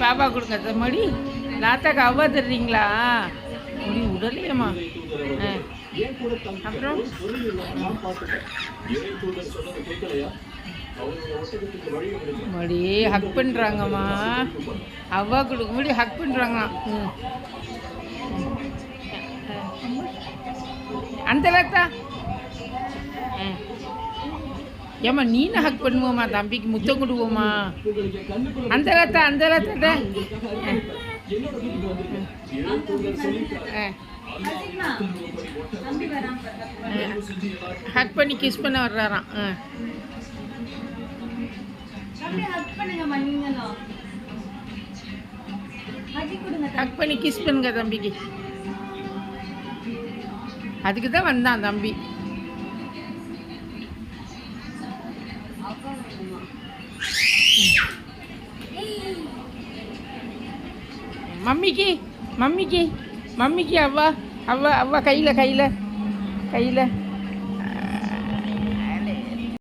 பாப்பா கொடுங்க மடி. லாத்தாக்கு அவ்வா தர்றீங்களா? முடி உடலையம்மா. ஆ. அப்புறம்? மடி ஹக் பண்ணுறாங்கம்மா அவ்வா கொடுக்க முடி ஹக் பண்ணுறாங்களாம் ம். அந்த லாத்தா ஆ. ஏம்மா நீ ஹக் பண்ணுவோமா தம்பிக்கு முத்தம் கொடுவோமா அந்த காத்த அந்த காத்த ஹக் பண்ணி கிஸ் பண்ண வர்றாராம். ஆ ஹக் பண்ணி கிஸ் பண்ணுங்க தம்பிக்கு. அதுக்கு தான் வந்தான் தம்பி. மம்மிக்கு மம்மிக்கு மம்மிக்கு அவ்வா அவ்வா அவ்வா கையில் கையில் கையில்